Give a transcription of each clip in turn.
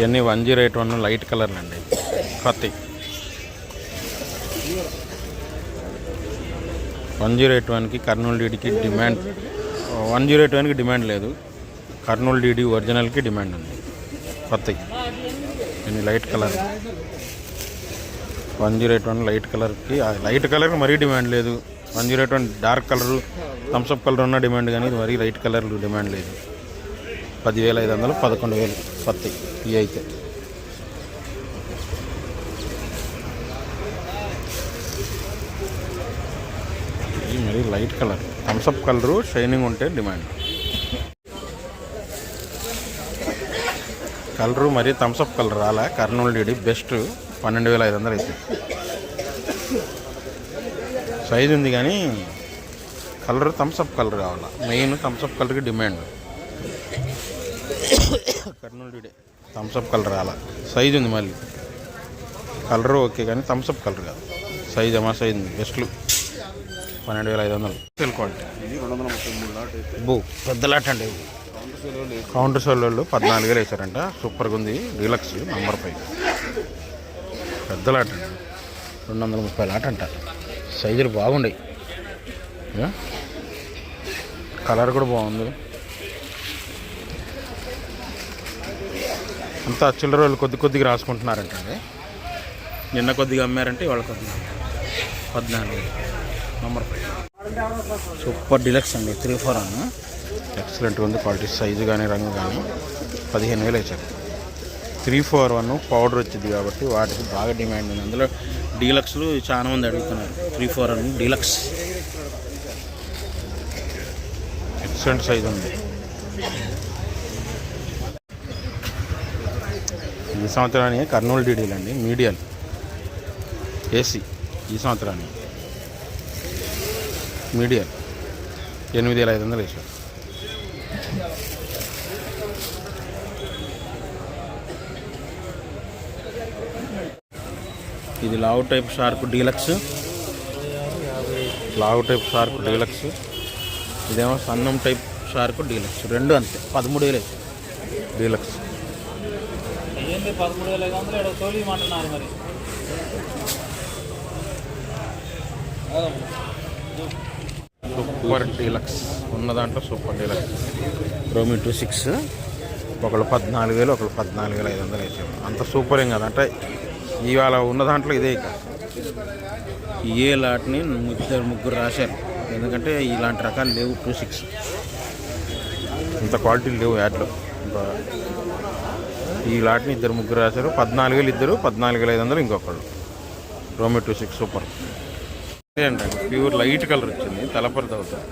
ఇవన్నీ one zero eight one light కలర్లు అండి. కొత్త. వన్ జీరో ఎయిట్ వన్కి కర్నూలు డీడీకి డిమాండ్ వన్ జీరో ఎయిట్ వన్కి డిమాండ్ లేదు. కర్నూలు డీడీ ఒరిజినల్కి డిమాండ్ ఉంది. కొత్తవి ఇన్ని light colour. One zero eight one light కలర్కి లైట్ కలర్కి మరీ డిమాండ్ లేదు. One zero eight one dark colour Thums Up colour ఉన్న డిమాండ్ కానీ ఇది మరీ లైట్ కలర్ డిమాండ్ లేదు. పదివేల ఐదు వందలు పదకొండు వేలు పత్తి ఇవి అయితే. ఇది మరీ light colour. Thums Up colour shining ఉంటే డిమాండ్. కలరు మరీ థమ్స్అప్ కలర్ రాలా. కర్నూలు డీడీ బెస్ట్ పన్నెండు వేల ఐదు వందలు అయితే. సైజ్ ఉంది కానీ కలర్ థమ్స్అప్ కలర్ కావాలా. మెయిన్ థమ్స్అప్ కలర్కి demand. Kurnool Thums Up colour అలా సైజు ఉంది మళ్ళీ. కలర్ ఓకే కానీ థమ్స్అప్ కలర్ కాదు. సైజ్ ఏమా సైజ్ ఉంది. బెస్ట్లు పన్నెండు వేల ఐదు వందలు. సెల్ క్వాలిటీ ఇది పెద్ద లాట్ అండి కౌంటర్ సేల్ వాళ్ళు పద్నాలుగు వేలు వేసారంట సూపర్గా ఉంది. డీలక్స్ నంబర్ ఫైవ్ పెద్ద లాట్ అండి. రెండు వందల ముప్పై లాట్ అంట. సైజులు బాగుండయి కలర్ కూడా బాగుంది. అంతా చిల్లర వాళ్ళు కొద్ది కొద్దిగా రాసుకుంటున్నారంట అండి నిన్న కొద్దిగా అమ్మారంటే వాళ్ళ కొద్దిగా పద్నాలుగు. నంబర్ సూపర్ డిలక్స్ అండి త్రీ ఫోర్ అన్న. ఎక్సలెంట్ ఉంది క్వాలిటీ సైజు కానీ రంగు కానీ పదిహేను వేలు వేసారు త్రీ ఫోర్ వన్ పౌడర్ వచ్చింది కాబట్టి వాటికి బాగా డిమాండ్ ఉంది. అందులో డీలక్స్లు చాలా మంది అడుగుతున్నారు. Three four one deluxe excellent size ఉంది. ఈ సంవత్సరానికి కర్నూలు డీడీలు అండి మీడియల్. ఏసీ ఈ సంవత్సరానికి. మీడియల్. ఎనిమిది వేల ఐదు వందలు వేసారు ఇది లావు టైప్ షార్క్ డీలక్స్. లావు టైప్ షార్క్ డీలక్స్. ఇదేమో సన్నం టైప్ షార్క్ డీలక్స్. రెండు అంతే. పదమూడు వేలు డీలక్స్. ఏంటి పదమూడు వేల ఐదు వందలు ఏడో తోలి అంటున్నారు మరి. Super deluxe. ఉన్న దాంట్లో సూపర్ డీలక్స్. రోమి టూ సిక్స్ ఒకళ్ళు పద్నాలుగు వేలు ఒకళ్ళు పద్నాలుగు వేల ఐదు వందలు వేసారు అంత సూపర్ ఏం కదా. అంటే ఇవాళ ఉన్న దాంట్లో ఇదే ఇక. ఏ లాట్ని ఇద్దరు ముగ్గురు రాశారు. ఎందుకంటే ఇలాంటి రకాలు లేవు టూ సిక్స్. ఇంత క్వాలిటీ లేవు యాడ్లో. ఇంకా ఈ లాట్ని ఇద్దరు ముగ్గురు రాశారు. పద్నాలుగు వేలు ఇద్దరు పద్నాలుగు వేల ఐదు వందలు ఇంకొకళ్ళు. రోమి టూ సిక్స్ సూపర్ ఏంటంటే ప్యూర్ లైట్ కలర్ వచ్చింది తలపరి తగ్గుతుంది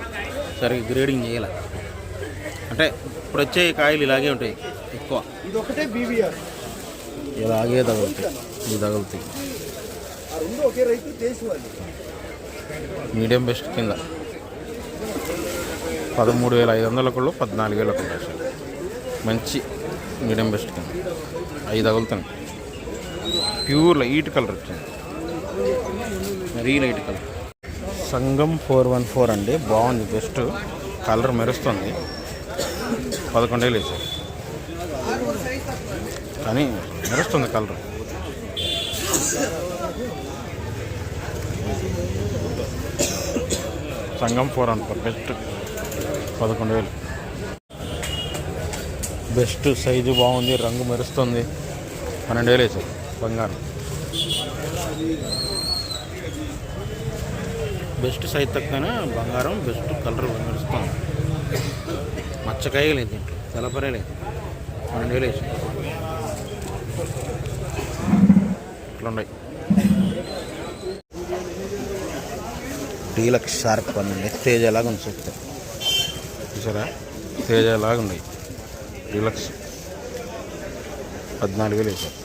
సరిగ్గా గ్రేడింగ్ చేయాలి. అంటే ఇప్పుడు వచ్చే కాయలు ఇలాగే ఉంటాయి ఎక్కువ. ఇది ఇలాగే తగులుతాయి ఇవి తగులుతాయి. మీడియం బెస్ట్ కింద. పదమూడు వేల ఐదు వందల ఒకళ్ళు పద్నాలుగు వేల ఒకళ్ళు మంచి మీడియం బెస్ట్ కింద. అవి తగులుతాయి ప్యూర్ లైట్ కలర్ వచ్చింది. మరీ light colour. Sangam four one four అండి. బాగుంది. బెస్ట్ కలర్ మెరుస్తుంది. పదకొండేళ్ళు వేసారు. కానీ మెరుస్తుంది colour. Sangam four one four. Best. పదకొండు వేలు. బెస్ట్ సైజు బాగుంది రంగు మెరుస్తుంది. పన్నెండు వేలు వేసారు బంగారం. బెస్ట్ సైజ్ తక్కువనే బంగారం బెస్ట్ కలర్ మెరుస్తుంది. మచ్చకాయ లేదు దీంట్లో తెలపరే లేదు పన్నెండు వేలు వేసి ఇట్లా ఉన్నాయి. డీలక్స్ షార్ప్ పన్నండి తేజ ఎలాగ ఉంది చూస్తే చూసారా? తేజ ఎలాగ ఉన్నాయి డీలక్స్ పద్నాలుగు వేలు వేసారు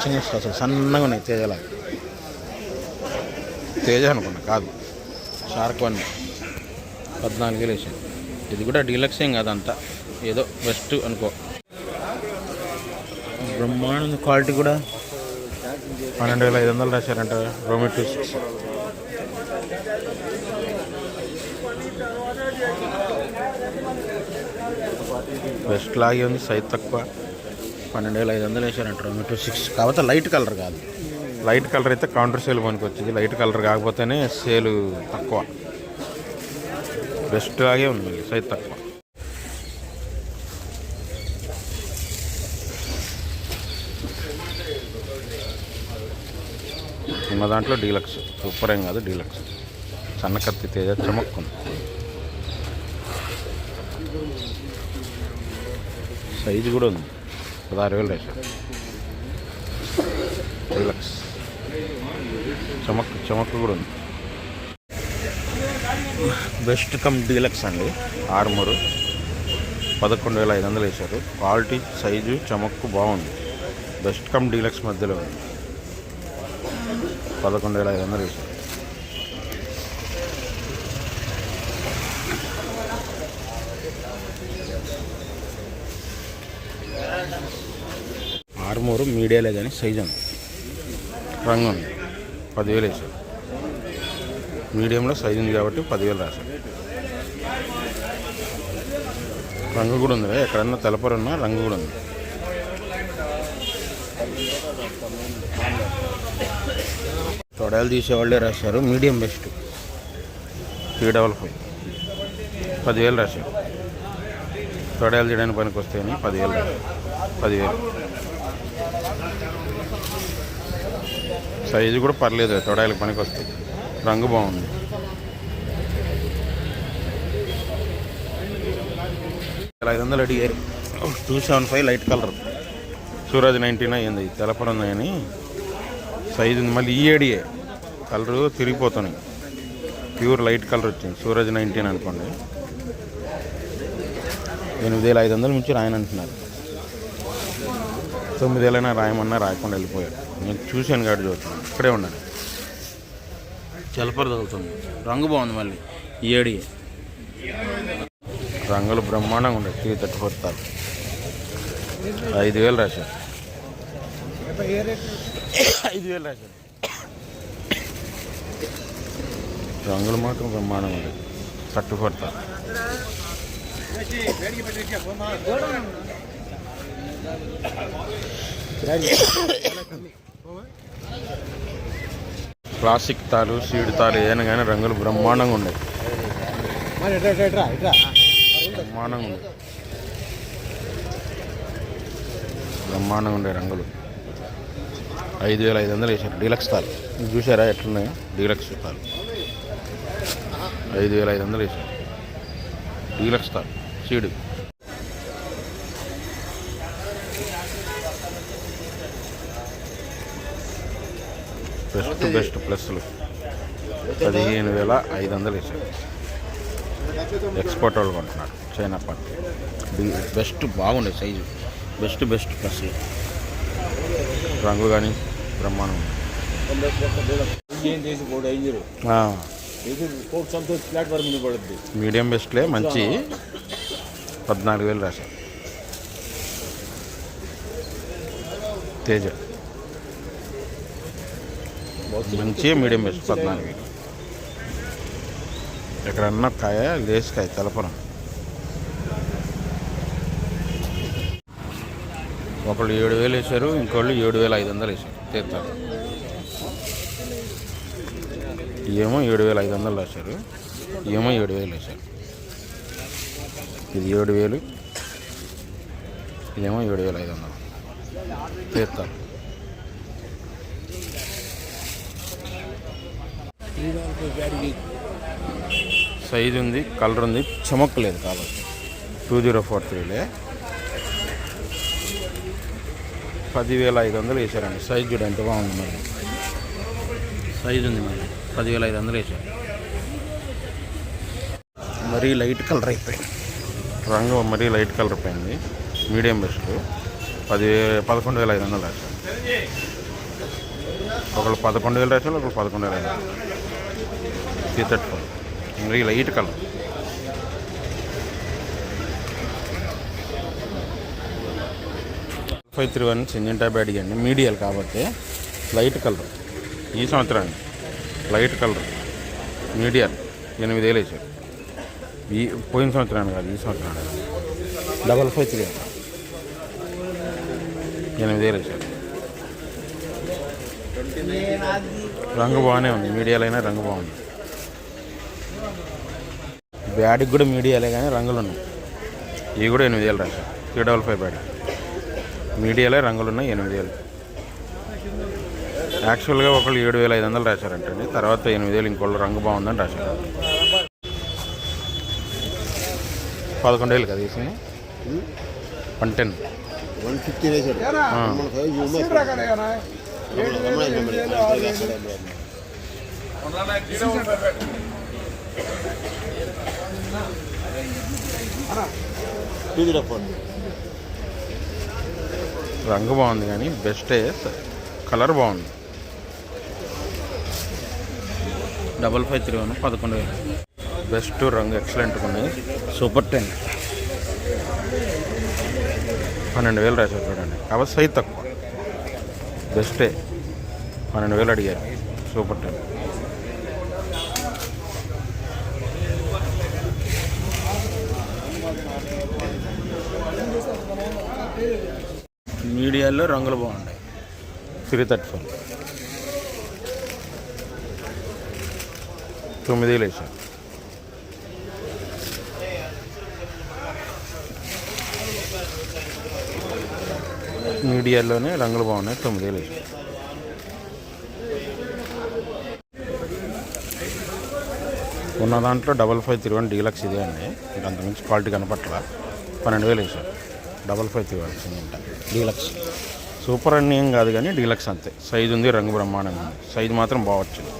చిన్న అసలు సన్నగా ఉన్నాయి తేజలా. తేజ అనుకున్నా కాదు. Shark one. పద్నాలుగు వేలు వేసాను ఇది కూడా డీలక్స్ ఏం కాదంతా ఏదో బెస్ట్ అనుకో. బ్రహ్మాండ క్వాలిటీ కూడా పన్నెండు వేల ఐదు వందలు రాశారంట రోమి టూ సిక్స్ బెస్ట్ లాగే ఉంది సైజ్ తక్కువ. పన్నెండు వేల ఐదు వందలు వేసారంట రొమాటో సిక్స్ కాకపోతే లైట్ కలర్ కాదు. లైట్ కలర్ అయితే కౌంటర్ సేల్ పనికి వచ్చింది లైట్ కలర్ కాకపోతేనే సేల్ తక్కువ. బెస్ట్ లాగే ఉంది మళ్ళీ సైజ్ తక్కువ. ఉన్న దాంట్లో డీలక్స్. సూపర్ ఏం కాదు డీలక్స్. సన్నకత్తి తేజ చమక్కుంది. సైజు కూడా ఉంది. పదహారు వేలు వేసారు డీలక్స్ చమక్ చమక్ కూడా ఉంది. బెస్ట్ కమ్ డీలక్స్ అండి. ఆర్మూరు. పదకొండు వేల ఐదు వందలు వేశారు. క్వాలిటీ సైజు చమక్కు బాగుంది. బెస్ట్ కమ్ డీలక్స్ మధ్యలో ఉంది. పదకొండు వేల ఐదు వందలు వేశారు. ఆర్మూరు మీడియాలే కానీ సైజ్ ఉంది రంగు ఉంది పదివేలు వేసాడు మీడియంలో సైజ్ ఉంది కాబట్టి పదివేలు రాశాడు రంగు కూడా ఉంది ఎక్కడన్నా తెలపరున్నా రంగు కూడా ఉంది. తొడలు తీసేవాళ్ళే రాశారు medium best. Three double five పదివేలు రాశారు. తొడలు చేయడానికి పనికి వస్తాయని పదివేలు. పదివేలు. సైజు కూడా పర్లేదు తొడాయిలకు పనికి వస్తాయి రంగు బాగుంది. ఐదు వందలు అడిగారు. Two seven five light colour. Suraj nineteen అయ్యింది తెలపడం ఉంది కానీ సైజు ఉంది మళ్ళీ ఈ ఏడియే. కలరు తిరిగిపోతున్నాయి. ప్యూర్ లైట్ కలర్ వచ్చింది సూరజ్ నైన్టీన్ అనుకోండి. ఎనిమిది వేల ఐదు వందల నుంచి రాయని అంటున్నారు తొమ్మిది వేలైనా రాయమన్నా రాయకుండా వెళ్ళిపోయాడు నేను చూశాను కాదు చూస్తున్నాను ఇక్కడే ఉన్నాను. చలపర తగులుతుంది. రంగు బాగుంది మళ్ళీ. ఏడి. రంగులు బ్రహ్మాండంగా ఉండే త్రీ థర్టీ ఫోర్ తారు ఐదు వేలు రాశారు. ఐదు వేలు రాశారు. రంగులు మాత్రం బ్రహ్మాండంగా ఉండే థర్టీ ఫోర్ తారు ప్లాస్టిక్ తాలు సీడ్ తాలు ఏదైనా కానీ రంగులు బ్రహ్మాండంగా ఉన్నాయి. ఎట్రా బ్రహ్మాండంగా ఉంది బ్రహ్మాండంగా ఉండే రంగులు. ఐదు వేల ఐదు వందలు వేసారు డీలక్స్ తాలు. చూసారా ఎట్లున్నాయో? డీలక్స్ తాలు. ఐదు వేల ఐదు వందలు వేసారు డీలక్స్ తాలు సీడు. బెస్ట్ బెస్ట్ ప్లస్లు. పదిహేను వేల ఐదు వందలు వేసారు ఎక్స్పోర్ట్ వాళ్ళు కొంటున్నారు చైనా పంట బెస్ట్ బాగుండే సైజు. Best best plus. రంగు కానీ బ్రహ్మాండం. ఇది కోర్ట్ సంతోష్ ప్లాట్ఫామ్ మీద పడుద్ది. మీడియం బెస్ట్లే మంచి. పద్నాలుగు వేలు రాశారు తేజ. మంచి మీడియం బెస్ట్ పద్నాలుగు. వేలు ఎక్కడన్నా కాయ లేసుకాయ తెలపరం. ఒకళ్ళు ఏడు వేలు వేశారు ఇంకోళ్ళు ఏడు వేల ఐదు వందలు వేశారు. తీర్థాలు. ఏమో ఏడు వేల ఐదు వందలు రాశారు. ఏమో ఏడు వేలు వేశారు ఇది ఏడు వేలు ఇదేమో ఏడు వేల ఐదు వందలు. తీర్థాలు సైజు ఉంది కలర్ ఉంది చమక్ లేదు కాబట్టి. టూ జీరో ఫోర్ త్రీలే. పదివేల ఐదు వందలు వేసారండి సైజ్ చూడండి ఎంత బాగుంది మరి. సైజ్ ఉంది మరి. పదివేల ఐదు వందలు వేసాం. మరీ లైట్ కలర్ అయిపోయింది. రంగు మరీ లైట్ కలర్ పోయింది మీడియం బెస్ట్. పది పదకొండు వేల ఐదు వందలు రాశారు. ఒకళ్ళు పదకొండు వేలు రాశారు ఒకళ్ళు పదకొండు వేల ఐదు వందలు. తీతట్టుకోండి మరీ light colour. Five three one Syngenta bad అండి మీడియల్ కాబట్టి లైట్ కలర్. ఈ సంవత్సరాన్ని లైట్ కలర్. మీడియల్ ఎనిమిది వేలు వేసారు ఈ పోయిన సంవత్సరాన్ని కాదు ఈ సంవత్సరాన్ని డబల్ ఫైవ్ త్రీ. ఎనిమిది వేలు వేసారు రంగు బాగానే ఉంది. మీడియాలో అయినా రంగు బాగుంది. బ్యాడ్కి కూడా మీడియాలే కానీ రంగులు ఉన్నాయి. ఇవి కూడా ఎనిమిది వేలు రాశారు. Three double five bad. మీడియాలే రంగులు ఉన్నాయి ఎనిమిది వేలు యాక్చువల్గా ఒకళ్ళు ఏడు వేల ఐదు వందలు రాశారంటండి. తర్వాత ఎనిమిది వేలు ఇంకోళ్ళు రంగు బాగుందని రాశారు. పదకొండు వేలు కదా వేసింది? One ten. వన్ ఫిఫ్టీ రంగు బాగుంది కానీ బెస్టే కలర్ బాగుంది. డబల్ ఫైవ్ త్రీ వన్ పదకొండు వేలు. బెస్ట్ రంగు ఎక్సలెంట్గా ఉన్నాయి సూపర్ టెన్. పన్నెండు వేలు రాశారు చూడండి. కాబట్టి సైజ్ తక్కువ. బెస్టే. పన్నెండు వేలు అడిగారు. Super ten. మీడియాలో రంగులు బాగున్నాయి. Three thirty four. తొమ్మిది వేలు మీడియాలోనే రంగులు బాగున్నాయి తొమ్మిది వేలు ఉన్న దాంట్లో double five three one deluxe ఇదే అండి. ఇంకా అంతకుమించి క్వాలిటీ కనపట్ల పన్నెండు వేలు వేసారు double five three one deluxe. Super అన్నీ ఏం కాదు కానీ డీలక్స్ అంతే. సైజు ఉంది రంగు బ్రహ్మాండంగా ఉంది. సైజు మాత్రం బాగా వచ్చింది.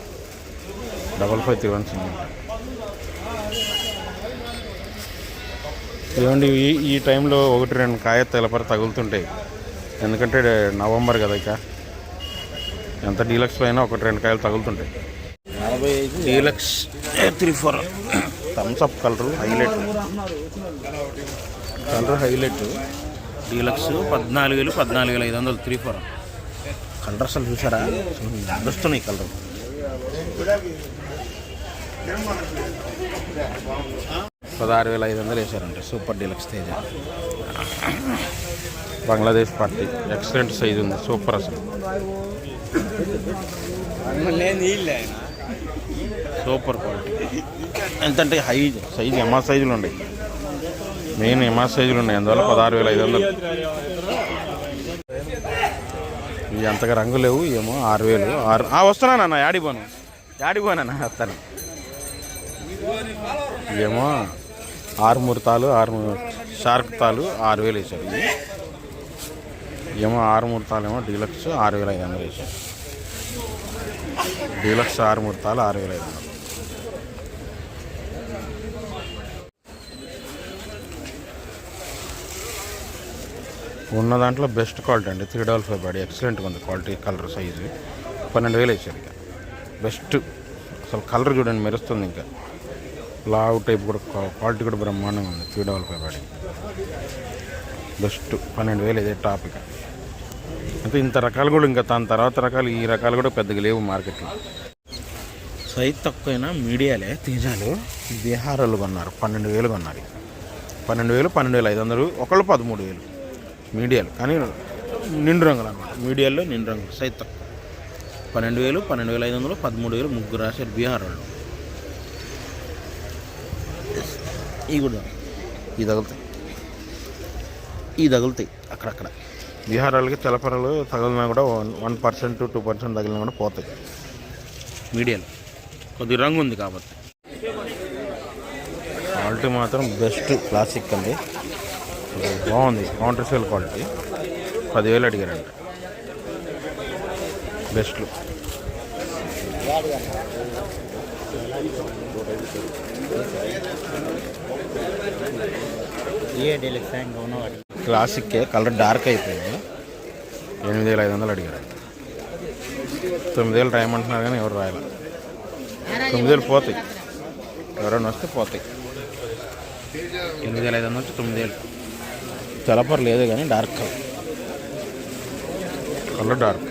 Double five three one single ఏమండి ఈ ఈ టైంలో ఒకటి రెండు కాయ తెలపర తగులుతుంటాయి. ఎందుకంటే నవంబర్ కదా ఇక. ఎంత డీలక్స్ అయినా ఒకటి రెండు కాయలు తగులుతుంటాయి. నలభై ఐదు deluxe three four. Thums Up colour highlight. Colour highlight. Deluxe పద్నాలుగు వేలు పద్నాలుగు వేల ఐదు వందలు త్రీ ఫోర్. కలర్ అసలు చూసారా? అసలు నడుస్తున్నాయి కలర్. పదహారు వేల ఐదు వందలు వేశారంటే. Super deluxe Teja. Bangladesh party. Excellent size ఉంది. సూపర్ అసలు. Super quality. ఎంతంటే హై సైజు ఎంఆర్ సైజులు ఉన్నాయి. మెయిన్ ఎంఆర్ సైజులు ఉన్నాయి. అందువల్ల పదహారు వేల ఐదు వందలు. ఇవి అంతగా రంగు లేవు ఏమో ఆరు వేలు. ఆరు ఆ, వస్తున్నానన్న యాడిపోను యాడిపోనన్న వస్తాను. ఏమో ఆరు ముడతాలు ఆరు షార్క్ తాలు ఆరు వేలు వేశారు. ఇవి ఏమో ఆరు ముడతాలు ఏమో డీలక్స్ ఆరు వేల ఐదు వందలు వేశారు. డీలక్స్ ఆరు ముడతాలు ఆరు వేల ఐదు వందలు. ఉన్న దాంట్లో బెస్ట్ క్వాలిటీ అండి త్రీ డబల్ ఫైవ్ బాడీ ఎక్సలెంట్గా ఉంది క్వాలిటీ కలర్ సైజు. పన్నెండు వేలు వేసారు ఇక. బెస్ట్. అసలు కలర్ చూడండి మెరుస్తుంది ఇంకా. లావు టైప్ కూడా క్వా- క్వాలిటీ కూడా బ్రహ్మాండంగా ఉంది three double five body best పన్నెండు వేలు ఇదే టాప్ ఇక అంటే ఇంత రకాలు కూడా ఇంకా దాని తర్వాత రకాలు ఈ రకాలు కూడా పెద్దగా లేవు మార్కెట్లో. సైజ్ తక్కువైనా మీడియాలే. తేజాలు బీహారాలు కొన్నారు పన్నెండు వేలు కొన్నారు. పన్నెండు వేలు పన్నెండు వేలు ఐదు వందలు ఒకళ్ళు పదమూడు వేలు. మీడియాలు కానీ నిండు రంగులు అనమాట మీడియాల్లో నిండు రంగులు సైజ్ తక్కువ. పన్నెండు వేలు పన్నెండు వేల ఐదు వందలు పదమూడు వేలు ముగ్గురు రాశారు బీహార్ వాళ్ళు ఇవి కూడా ఇవి తగులుతాయి. ఇవి తగులుతాయి. అక్కడక్కడ. వాళ్ళకి తెలపరలు తగిలినా కూడా one one percent two percent తగిలినా కూడా పోతాయి. మీడియాలో కొద్ది రంగు ఉంది కాబట్టి. క్వాలిటీ మాత్రం బెస్ట్ క్లాసిక్ అండి. బాగుంది. Counter sale quality. పదివేలు అడిగారంట. Best A classic colour dark అయిపోయింది. ఎనిమిది వేల ఐదు వందలు అడిగారు. తొమ్మిది వేలు రాయమంటున్నారు కానీ ఎవరు రాయాలి. తొమ్మిది వేలు పోతాయి. ఎవరైనా వస్తే పోతాయి. ఎనిమిది వేల ఐదు వందలు నుంచి తొమ్మిది వేలు. తెలపరు లేదు కానీ డార్క్ కలర్ కలర్ డార్క్